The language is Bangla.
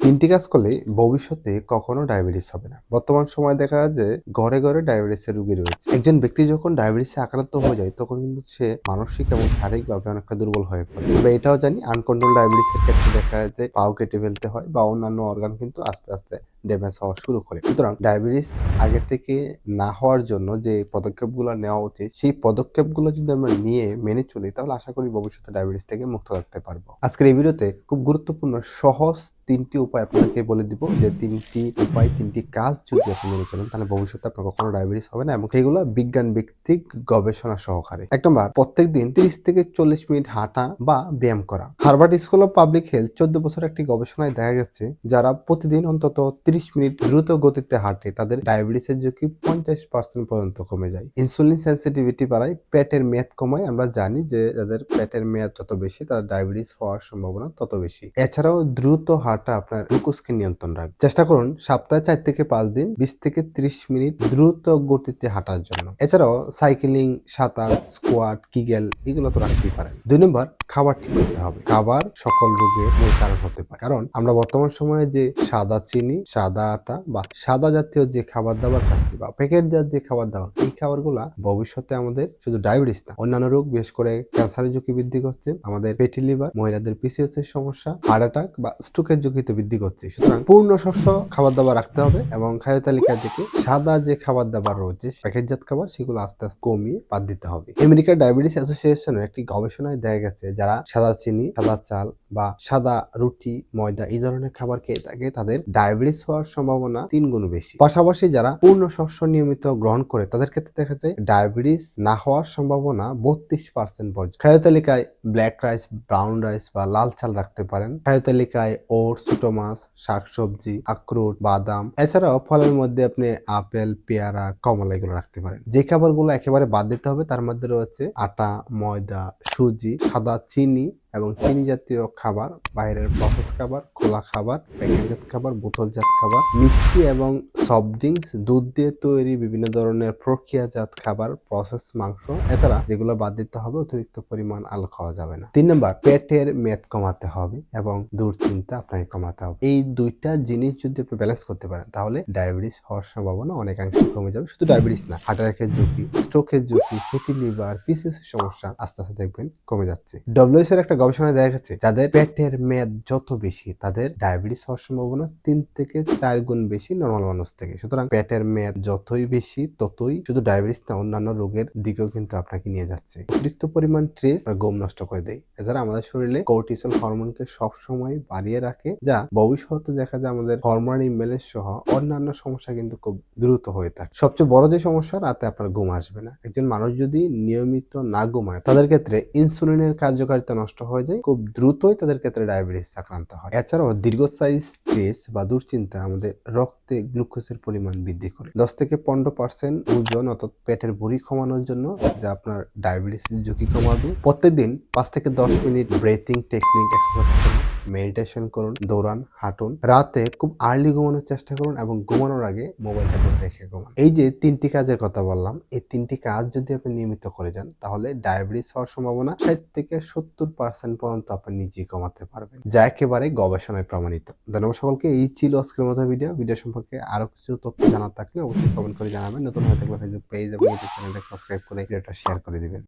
তিনটি কাজ করলে ভবিষ্যতে কখনো ডায়াবেটিস হবে না। বর্তমান সময় দেখা যায় যে ঘরে ঘরে ডায়াবেটিসের রোগী রয়েছে। একজন ব্যক্তি যখন ডায়াবেটিসে আক্রান্ত হয়ে যায়, তখন কিন্তু সে মানসিক এবং শারীরিকভাবে অনেকটা দুর্বল হয়ে পড়ে। আমরা এটাও জানি আনকন্ট্রোল ডায়াবেটিসের ক্ষেত্রে দেখা যায় যে পাও কেটে ফেলতে হয় বা অন্যান্য অর্গান কিন্তু আস্তে আস্তে ড্যামেজ হওয়া শুরু করে। সুতরাং ডায়াবেটিস আগে থেকে না হওয়ার জন্য যে পদক্ষেপগুলো নেওয়া উচিত, সেই পদক্ষেপগুলো যদি আমরা নিয়ে মেনে চলি, তাহলে আশা করি ভবিষ্যতে ডায়াবেটিস থেকে মুক্ত থাকতে পারব। আজকের এই ভিডিওতে খুব গুরুত্বপূর্ণ সহজ তিনটি উপায় আপনাকে বলে দিব। যে তিনটি উপায়, তিনটি কাজ যদি আপনি মেনে চলেন, তাহলে ভবিষ্যতে আপনার কখনো ডায়াবেটিস হবে না এবং সেগুলো বিজ্ঞান ভিত্তিক গবেষণা সহকারে। এক নম্বর, প্রত্যেক দিন তিরিশ থেকে চল্লিশ মিনিট হাঁটা বা ব্যায়াম করা। Harvard school of public health চোদ্দ বছর একটি গবেষণায় দেখা গেছে, যারা প্রতিদিন অন্তত তিরিশ মিনিট দ্রুত গতিতে হাঁটে তাদের ডায়াবেটিসের ঝুঁকি পঞ্চাশ পার্সেন্ট পর্যন্ত কমে যায়। ইনসুলিন সেন্সিটিভিটি বাড়ায়, পেটের মেয়াদ কমায়। আমরা জানি যে যাদের পেটের মেয়াদ যত বেশি, তাদের ডায়াবেটিস হওয়ার সম্ভাবনা তত বেশি। এছাড়াও দ্রুত হাঁটা আপনার গ্লুকোজকে নিয়ন্ত্রণ রাখবে। চেষ্টা করুন সপ্তাহে চার থেকে পাঁচ দিন বিশ থেকে ত্রিশ মিনিট দ্রুত গতিতে হাঁটার জন্য। এছাড়াও সাইকেলিং, সাঁতার, স্কোয়াট কিগেল এগুলো তো রাখতেই পারেন। দুই নম্বর, খাবার ঠিক করতে হবে। খাবার সকল রোগের মূল কারণ হতে পারে। কারণ আমরা বর্তমান সময়ে যে সাদা চিনি সাদা আটা বা সাদা জাতীয় যে খাবার দাবার খাচ্ছি বা প্যাকেটজাত যে খাবার দাবার এই খাবারগুলা ভবিষ্যতে আমাদের শুধু ডায়াবেটিস না, অন্যান্য রোগ, বিশেষ করে ক্যান্সারের ঝুঁকি বৃদ্ধি করছে, আমাদের পেটি লিভার মহিলাদের পিসিএস এর সমস্যা হার্ট অ্যাটাক বা স্ট্রোকের ঝুঁকিতে বৃদ্ধি করছে। সুতরাং পূর্ণ শস্য খাবার দাবার রাখতে হবে এবং খাদ্য তালিকা থেকে সাদা যে খাবার দাবার রয়েছে প্যাকেটজাত খাবার, সেগুলো আস্তে আস্তে কমিয়ে বাদ দিতে হবে। আমেরিকার ডায়াবেটিস অ্যাসোসিয়েশনের একটি গবেষণায় দেখা গেছে, যারা সাদা চিনি, সাদা চাল বা সাদা রুটি, ময়দা এই ধরনের খাবার খেয়ে থাকে, তাদের ডায়াবেটিস হওয়ার সম্ভাবনা তিন গুণ বেশি। পাশাপাশি যারা পূর্ণ শস্য নিয়মিত গ্রহণ করে, তাদের ক্ষেত্রে দেখা যায় ডায়াবেটিস না হওয়ার সম্ভাবনা বত্রিশ পার্সেন্ট পর্যন্ত। খাদ্য তালিকায় ব্ল্যাক রাইস, ব্রাউন রাইস বা লাল চাল রাখতে পারেন। খাদ্য তালিকায় ওটস, ছোট মাছ, শাকসবজি, আখরোট, বাদাম, এছাড়াও ফলের মধ্যে আপনি আপেল, পেয়ারা, কমলা এগুলো রাখতে পারেন। যে খাবারগুলো একেবারে বাদ দিতে হবে, তার মধ্যে রয়েছে আটা, ময়দা, সুজি, সাদা চিনি এবং চিনি জাতীয় খাবার, বাইরের প্রসেস খাবার, খোলা খাবার, প্যাকেটজাত খাবার, বোতলজাত খাবার, মিষ্টি এবং সফট ড্রিঙ্কস দুধ দিয়ে তৈরি বিভিন্ন ধরনের প্রক্রিয়াজাত খাবার প্রসেস মাংস। এছাড়া যেগুলো বাদ দিতে হবে, অতিরিক্ত পরিমাণ আলো খাওয়া যাবে না। তিন নম্বর, পেটের মেদ কমাতে হবে এবং দুশ্চিন্তা আপনাকে কমাতে হবে। এই দুইটা জিনিস যদি আপনি ব্যালেন্স করতে পারেন, তাহলে ডায়াবেটিস হওয়ার সম্ভাবনা অনেকাংশে কমে যাবে। শুধু ডায়াবেটিস না হার্ট অ্যাটাকের ঝুঁকি স্ট্রোকের ঝুঁকি ফ্যাটি লিভার পিসিএস এর সমস্যা আস্তে আস্তে দেখবেন কমে যাচ্ছে। ডব্লিউএস এর একটা গবেষণায় দেখা গেছে, যাদের পেটের মেয়াদ যত বেশি, তাদের ডায়াবেটিস হওয়ার সম্ভাবনা তিন থেকে চার গুণ বেশি নর্মাল মানুষ থেকে। সুতরাং পেটের মেয়াদ যতই বেশি, ততই শুধু ডায়াবেটিস না, অন্যান্য রোগের দিকেও কিন্তু আপনাকে নিয়ে যাচ্ছে। অতিরিক্ত পরিমাণ স্ট্রেস গম নষ্ট করে দেয়। এছাড়া আমাদের শরীরে কোর্টিসল হরমোনকে সবসময় বাড়িয়ে রাখে, যা ভবিষ্যতে দেখা যায় আমাদের হরমোনাল ইমব্যালেন্স সহ অন্যান্য সমস্যা কিন্তু খুব দ্রুত হয়ে থাকে। সবচেয়ে বড় যে সমস্যা, রাতে আপনার ঘুম আসবে না। একজন মানুষ যদি নিয়মিত না ঘুমায়, তাদের ক্ষেত্রে ইনসুলিনের কার্যকারিতা নষ্ট হয়ে যায়, খুব দ্রুতই তাদের ক্ষেত্রে ডায়াবেটিস আক্রান্ত হয়। এছাড়াও দীর্ঘস্থায়ী স্ট্রেস বা দুশ্চিন্তা আমাদের রক্তে গ্লুকোজের পরিমাণ বৃদ্ধি করে। দশ থেকে পনেরো পার্সেন্ট ওজন অর্থাৎ পেটের ভুঁড়ি কমানোর জন্য যা আপনার ডায়াবেটিস ঝুঁকি কমাবে। প্রত্যেকদিন পাঁচ থেকে দশ minute breathing technique exercise meditation করুন, দৌড়ান, হাঁটুন। রাতে খুব আর্লি ঘুমানোর চেষ্টা করুন এবং ঘুমানোর আগে মোবাইলটা দূরে রেখে ঘুমান। এই যে তিনটি কাজের কথা বললাম, এই তিনটি কাজ যদি আপনি নিয়মিত করে যান, তাহলে ডায়াবেটিস হওয়ার সম্ভাবনা ষাট থেকে সত্তর পার্সেন্ট পর্যন্ত আপনি নিজেই কমাতে পারবেন। যা একেবারে গবেষণায় প্রমাণিত। ধন্যবাদ সকলকে। এই ছিল আজকের মতো ভিডিও ভিডিও সম্পর্কে আরও কিছু তথ্য জানার থাকলে অবশ্যই কমেন্ট করে জানাবেন। নতুন হয়ে থাকলে ফেসবুক পেজ এবং ইউটিউব চ্যানেলটা সাবস্ক্রাইব করে ভিডিওটা শেয়ার করে দিবেন।